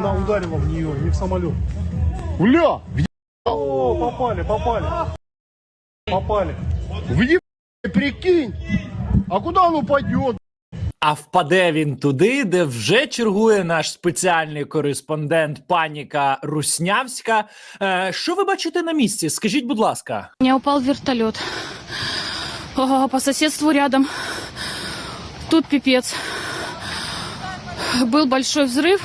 Она ударила в нее, не в самолет. Бля, О, попали, попали. Попали. въеб... прикинь. А куда он упадет? А впаде він туди, де вже чергує наш спеціальний кореспондент Паніка Руснявська. Е, що ви бачите на місці? Скажіть, будь ласка. У меня упал вертолет. Ого, по соседству рядом. Тут пипец. Был большой взрыв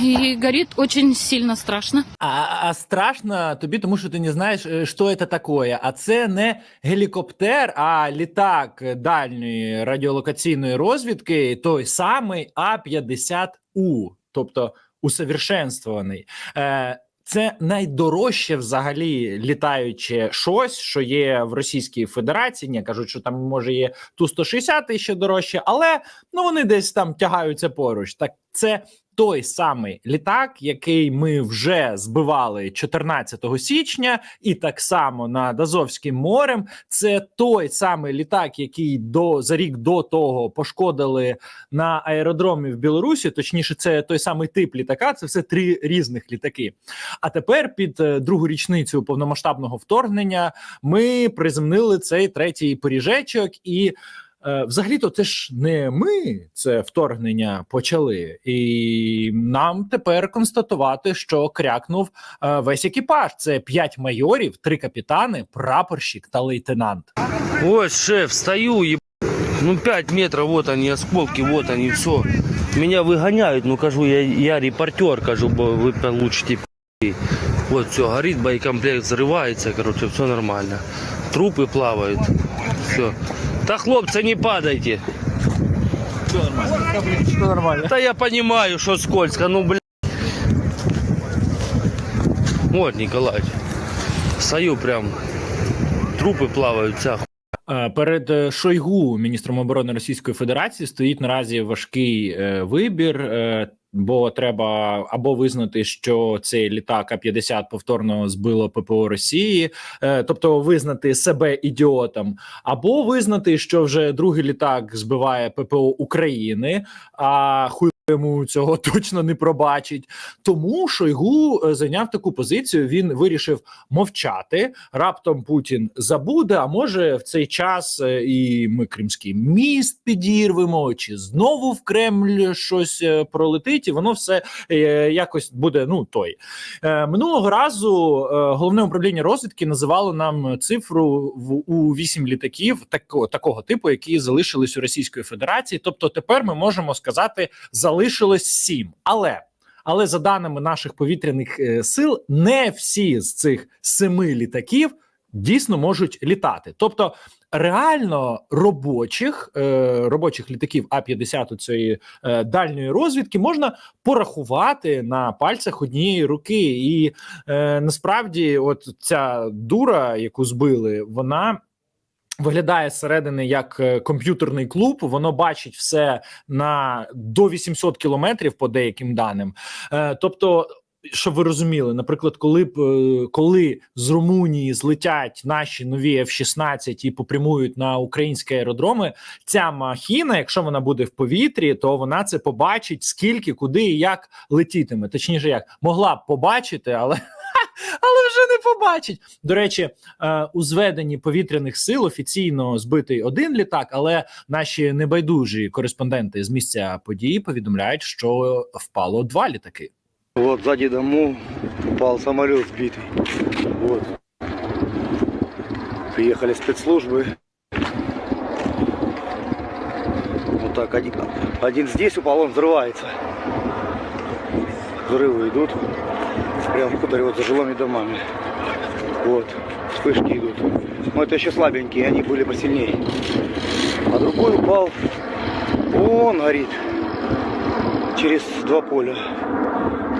и горит очень сильно страшно. А, а страшно тобі, тому що ти не знаєш, е, що це таке. А це не гелікоптер, а літак дальньої радіолокаційної розвідки, той самий А-50У, тобто усовершенствований. Е, це найдорожче взагалі літаюче щось, що є в Російській Федерації. Ні, кажуть, що там може є ту 160 і ще дорожче, але ну вони десь там тягаються поруч. Так це той самий літак, який ми вже збивали 14 січня, і так само над Азовським морем. Це той самий літак, який до за рік до того пошкодили на аеродромі в Білорусі. Точніше, це той самий тип літака. Це все три різних літаки. А тепер під е, другу річницю повномасштабного вторгнення ми приземнили цей третій поріжечок і. Е, Взагалі-то це ж не ми це вторгнення почали, і нам тепер констатувати, що крякнув е, весь екіпаж. Це п'ять майорів, три капітани, прапорщик та лейтенант. Вот, шеф, стою, еб... ну 5 метров, вот они, осколки, вот они, все. Меня выгоняют, ну кажу, я, я репортер, кажу, бо вы получите пи***. Вот, все, горит боекомплект, взрывается, короче, все нормально. Трупы плавают, все. Да, хлопцы, не падайте. Що нормально? Да я понимаю, что скользко, ну, блядь. Вот, Николай, стою прям, трупы плавают, вся Е, Перед е, Шойгу, міністром оборони Російської Федерації, стоїть наразі важкий е, вибір. Бо треба або визнати, що цей літак А-50 повторно збило ППО Росії, е, тобто визнати себе ідіотом, або визнати, що вже другий літак збиває ППО України, а хуй йому цього точно не пробачить. Тому Шойгу е, зайняв таку позицію. Він вирішив мовчати. Раптом Путін забуде. А може в цей час е, і ми Кримський міст підірвемо, чи знову в Кремль щось е, пролетить, і воно все якось буде. Ну той минулого разу головне управління розвідки називало нам цифру в у вісім літаків такого такого типу, які залишились у Російської Федерації. Тобто, тепер ми можемо сказати, залишилось сім, але. Але за даними наших повітряних е, сил, не всі з цих семи літаків дійсно можуть літати. Тобто, реально робочих е, робочих літаків А 50 цієї е, дальньої розвідки можна порахувати на пальцях однієї руки, і насправді, от ця дура, яку збили, вона. Виглядає зсередини як е, комп'ютерний клуб. Воно бачить все на до 800 кілометрів по деяким даним. Е, тобто, щоб ви розуміли, наприклад, коли б е, коли з Румунії злетять наші нові F-16 і попрямують на українські аеродроми, ця махіна, якщо вона буде в повітрі, то вона це побачить скільки, куди і як летітиме. Точніше, як могла б побачити, але Але вже не побачить. До речі, е, у зведенні повітряних сил офіційно збитий один літак, але наші небайдужі кореспонденти з місця події повідомляють, що впало два літаки. Вот сзади домов упал самолет сбитый. Вот. Приехали спецслужбы. Вот так, один, один здесь упал, он взрывается. Взрывы идут. Прям в хуторе вот за жилыми домами. Вот. Вспышки идут. Но это еще слабенькие, они были посильнее. А другой упал. Он горит. Через два поля.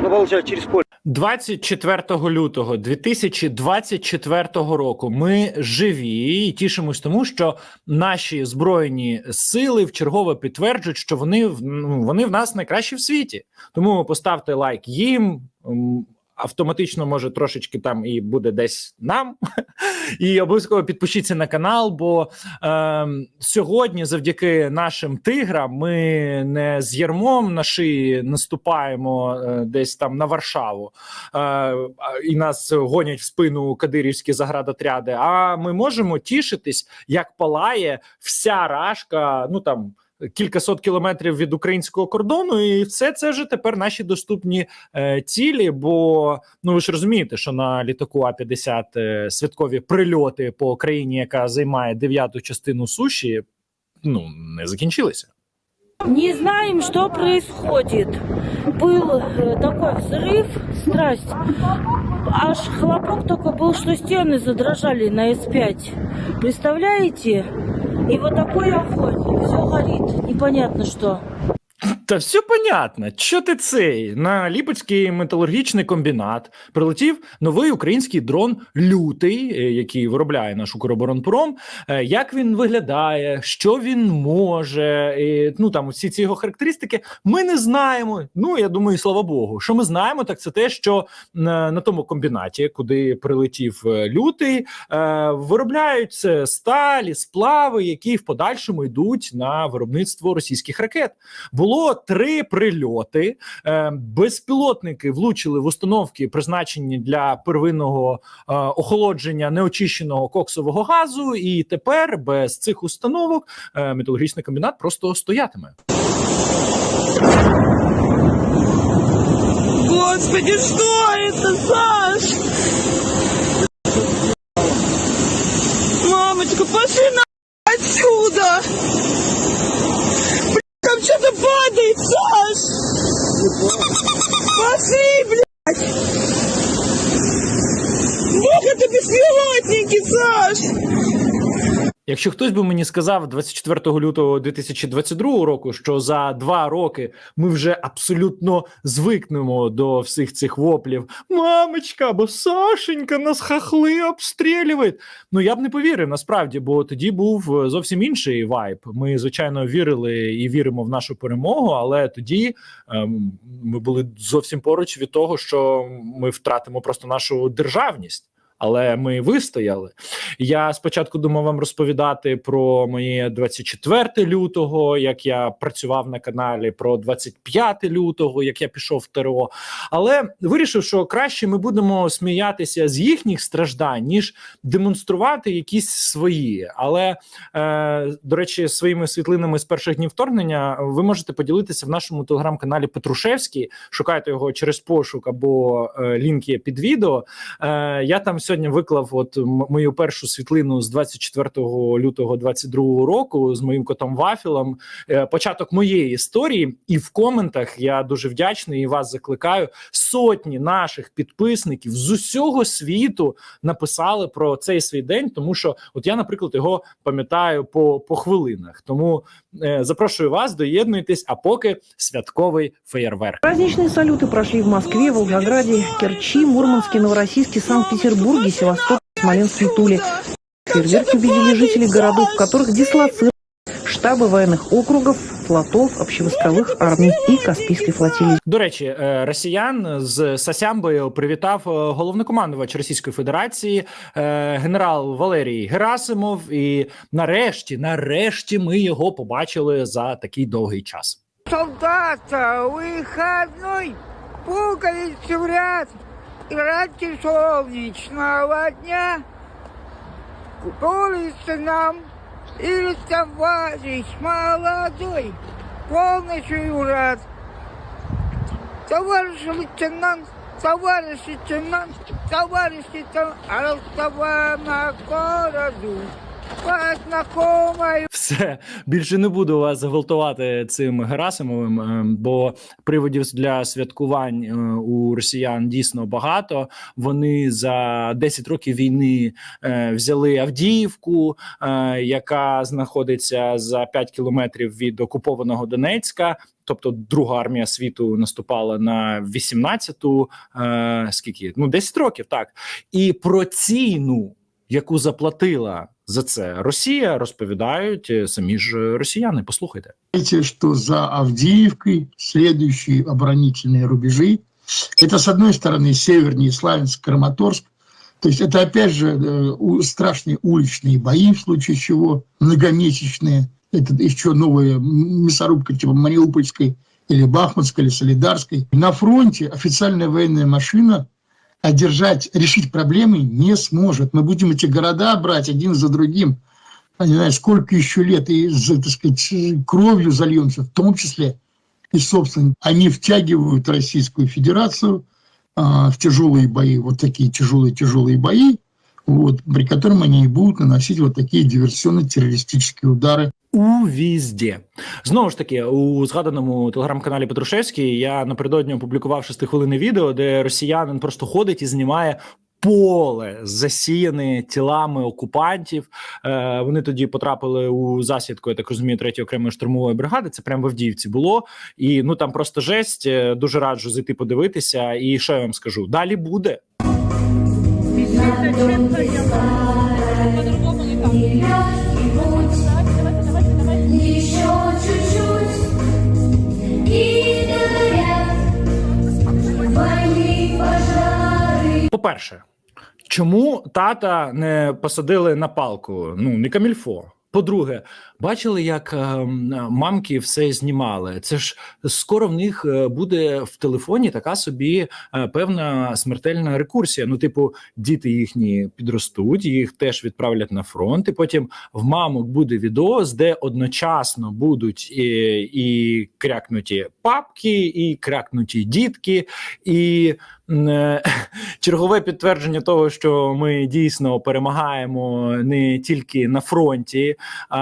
Ну, получается, через поле. 24 лютого 2024 року ми живі і тішимось тому, що наші збройні сили вчергове підтверджують, що вони в ну, вони в нас найкращі в світі. Тому поставте лайк їм. автоматично може трошечки там і буде десь нам. І обов'язково підпишіться на канал, бо е, сьогодні, завдяки нашим тиграм, ми не з ярмом на шиї наступаємо е, десь там на Варшаву е, і нас гонять в спину кадирівські заградотряди. А ми можемо тішитись, як палає вся рашка. Ну там Кількасот кілометрів від українського кордону, і все це вже тепер наші доступні е, цілі. Бо ну ви ж розумієте, що на літаку А 50 е, святкові прильоти по країні, яка займає дев'яту частину суші, ну не закінчилися. Не знаем, что происходит. Был э, такой взрыв, страсть. Аж хлопок такой был, что стены задрожали на С5. Представляете? И вот такой огонь. Все горит. Непонятно что. Та все понятно. Що ти цей на Ліпецький металургічний комбінат прилетів новий український дрон лютий, е, який виробляє наш Укроборонпром. Е, Як він виглядає, що він може? і, Ну там всі ці його характеристики. Ми не знаємо. Ну я думаю, слава Богу, що ми знаємо, так це те, що на, на тому комбінаті, куди прилетів е, лютий, виробляються сталі, сплави, які в подальшому йдуть на виробництво російських ракет. Було три прильоти. Е, безпілотники влучили в установки, призначені для первинного е, охолодження неочищеного коксового газу. І тепер без цих установок е, металургічний комбінат просто стоятиме. Господи, что это, Саш? Мамочка, пошли на отсюда! Там что-то падает, Саш! Пошли, блядь! Бога это беспилотники, Саш! Якщо хтось би мені сказав 24 лютого 2022 року, що за два роки ми вже абсолютно звикнемо до всіх цих воплів, мамочка або Сашенька, нас хахли обстрілюють. Ну я б не повірив насправді, бо тоді був е, зовсім інший вайб. Ми звичайно вірили і віримо в нашу перемогу, але тоді ем, ми були зовсім поруч від того, що ми втратимо просто нашу державність. Але ми вистояли. Я спочатку думав вам розповідати про моє 24 лютого, як я працював на каналі, про 25 лютого, як я пішов в ТРО. Але вирішив, що краще ми будемо сміятися з їхніх страждань, ніж демонструвати якісь свої. Але е, до речі, своїми світлинами з перших днів вторгнення ви можете поділитися в нашому телеграм-каналі Петрушевський. Шукайте його через пошук або е, лінк є під відео. Е, я там сьогодні виклав от мою першу світлину з 24 лютого 22 року з моїм котом Вафілом. Е, початок моєї історії, і в коментах я дуже вдячний і вас закликаю. Сотні наших підписників з усього світу написали про цей свій день, тому що от я, наприклад, його пам'ятаю по, по хвилинах. Тому запрошую вас, доєднуйтесь. А поки святковий феєрверк. Праздничные салюты прошли в Москве, Волгограде, Керчи, Мурманске, Новороссийске, Санкт-Петербурге, Севастополе, Смоленске Туле. Фейерверки увидели жители городов, в которых дислоцированы штабы военных округов, флотов, общевойсковых армий и Каспийской флотилии. До речі, е, росіян з Сасямбою привітав е, головнокомандувач Російської Федерації е, генерал Валерій Герасимов. І нарешті, нарешті, ми його побачили за такий довгий час. солдата выходной пуговицы в ряд и ради солнечного дня улицы нам или товарищ молодой полностью рад. Товарищ лейтенант товарищ лейтенант товарищ лейтенант а на городу познакомаю Все більше не буду вас зґвалтувати цим Герасимовим, е, бо приводів для святкувань е, у росіян дійсно багато. Вони за 10 років війни е, взяли Авдіївку, е, яка знаходиться за 5 кілометрів від окупованого Донецька. Тобто друга армія світу наступала на 18-ту, е, скільки? Ну 10 років, так. І про ціну, яку заплатила за це Росія, розповідають е, самі ж е, росіяни. Послухайте. Знаете, что за Авдеевкой следующие оборонительные рубежи Это, с одной стороны, севернее Славянск, Краматорск. То есть это, опять же, э, у- страшные уличные бои, в случае чего, многомесячные. Это еще новая м- мясорубка типа Мариупольской или Бахмутской, или Солидарской. На фронте официальная военная машина одержать, решить проблемы не сможет. Мы будем эти города брать один за другим, не знаю, сколько еще лет, и, так сказать, кровью зальемся, в том числе и, собственно, они втягивают Российскую Федерацию а, в тяжелые бои, вот такие тяжелые-тяжелые бои, вот, при котором они и будут наносить вот такие диверсионно-террористические удары у візді. Знову ж таки, у згаданому телеграм-каналі Петрушевський я напередодні опублікував шестихвилинне відео, де росіянин просто ходить і знімає. Поле засіяне тілами окупантів. Е, вони тоді потрапили у засідку, я так розумію, третьої окремої штурмової бригади. Це прямо в Авдіївці було. І ну там просто жесть. Е, Дуже раджу зайти подивитися. І що я вам скажу? Далі буде. По-перше, чому тата не посадили на палку? Ну, не камільфо. По-друге, бачили, як е, мамки все знімали. Це ж скоро в них е, буде в телефоні така собі е, певна смертельна рекурсія. Ну, типу, діти їхні підростуть, їх теж відправлять на фронт. І потім в мамок буде відео, де одночасно будуть і, і крякнуті папки, і крякнуті дітки, і е, чергове підтвердження того, що ми дійсно перемагаємо не тільки на фронті, а,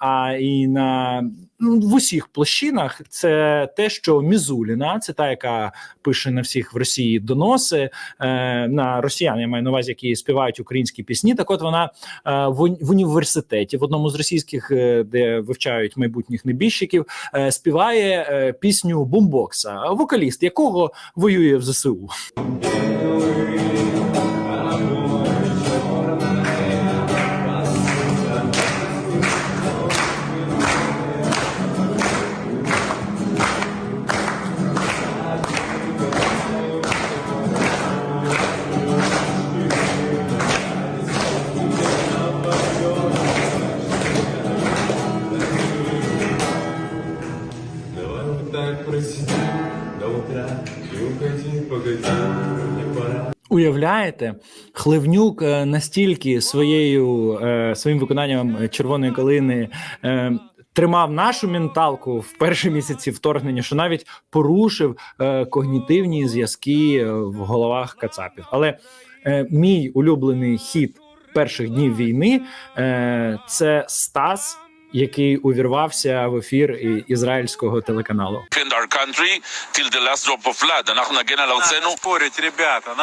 а і на в усіх площинах. Це те, що Мізуліна, це та, яка пише на всіх в Росії доноси е, на росіян. Я маю на увазі, які співають українські пісні. Так, от вона е, в, в університеті, в одному з російських, е, де вивчають майбутніх небіжчиків, е, співає е, пісню бумбокса, вокаліст якого воює в ЗСУ. Уявляєте, Хливнюк е, настільки своєю е, своїм виконанням червоної калини е, тримав нашу менталку в перші місяці вторгнення, що навіть порушив когнітивні зв'язки в головах Кацапів. Але мій улюблений хід перших днів війни це Стас, який увірвався в ефір ізраїльського телеканалу. Спорять, ребята,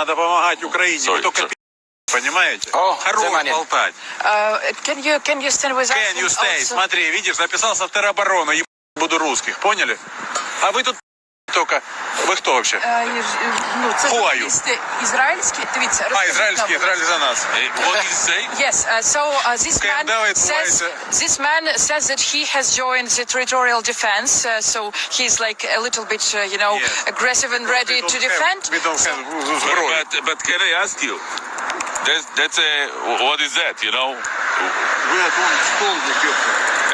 Смотри, видишь, записался в тероборону, еб... буду русских, поняли? А вы тут только... Вы кто вообще? ну, це Who are you? журналісти ізраїльські. Дивіться, А, израильские, Израиль за нас. Eh, What did he say? Yes, uh, so uh, this Okay, man давай, says давайте. this man says that he has joined the territorial defense, uh, so he's like a little bit, uh, you know, Yes. aggressive and ready We don't to have- defend. We don't have But, зброю. but, but can I ask you? That's, that's a, what is that, you know?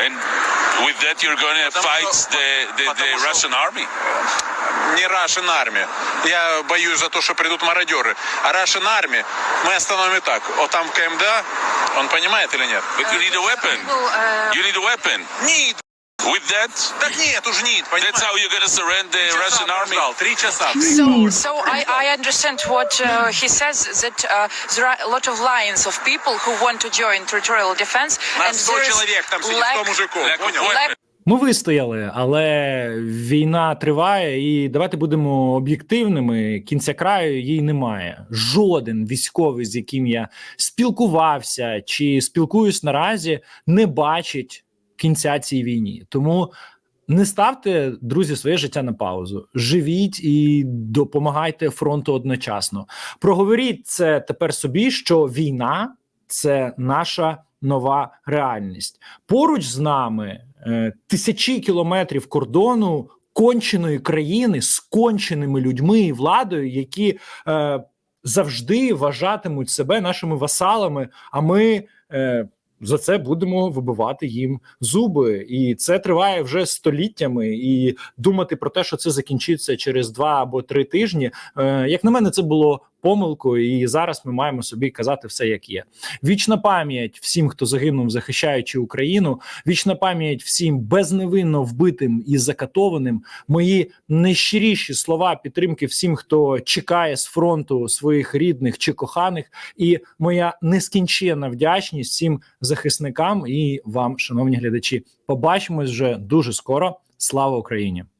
And with that you're going to Потому fight что- the, the, the потому что- Russian army? Не Russian Army. Я боюсь за то, что придут мародеры. А Russian Army мы остановим и так. Вот там КМДА, он понимает или нет? But you need a weapon. Uh, You need a weapon. Нет. With that, Так нет, уж нет, понимаешь? that's how you're to surrender the Три часа Russian army. Три часа. So, so I, I understand what uh, he says that uh, there are a lot of lines of people who want to join territorial defense, and Нас 100 there is человек, там сидит 100 lack, мужиков, понял? Ми вистояли, але війна триває, і давайте будемо об'єктивними. Кінця краю їй немає. Жоден військовий, з яким я спілкувався чи спілкуюсь наразі, не бачить кінця цій війні. Тому не ставте, друзі, своє життя на паузу. Живіть і допомагайте фронту одночасно. Проговоріть це тепер собі, що війна це наша нова реальність. Поруч з нами тисячі кілометрів кордону конченої країни з конченими людьми і владою, які е, завжди вважатимуть себе нашими васалами. А ми е, за це будемо вибивати їм зуби, і це триває вже століттями. І думати про те, що це закінчиться через два або три тижні, е, як на мене, це було помилкою, і зараз ми маємо собі казати все, як є. Вічна пам'ять всім, хто загинув, захищаючи Україну. Вічна пам'ять всім безневинно вбитим і закатованим. Мої найщиріші слова підтримки всім, хто чекає з фронту своїх рідних чи коханих, і моя нескінченна вдячність всім захисникам і вам, шановні глядачі. Побачимось вже дуже скоро. Слава Україні!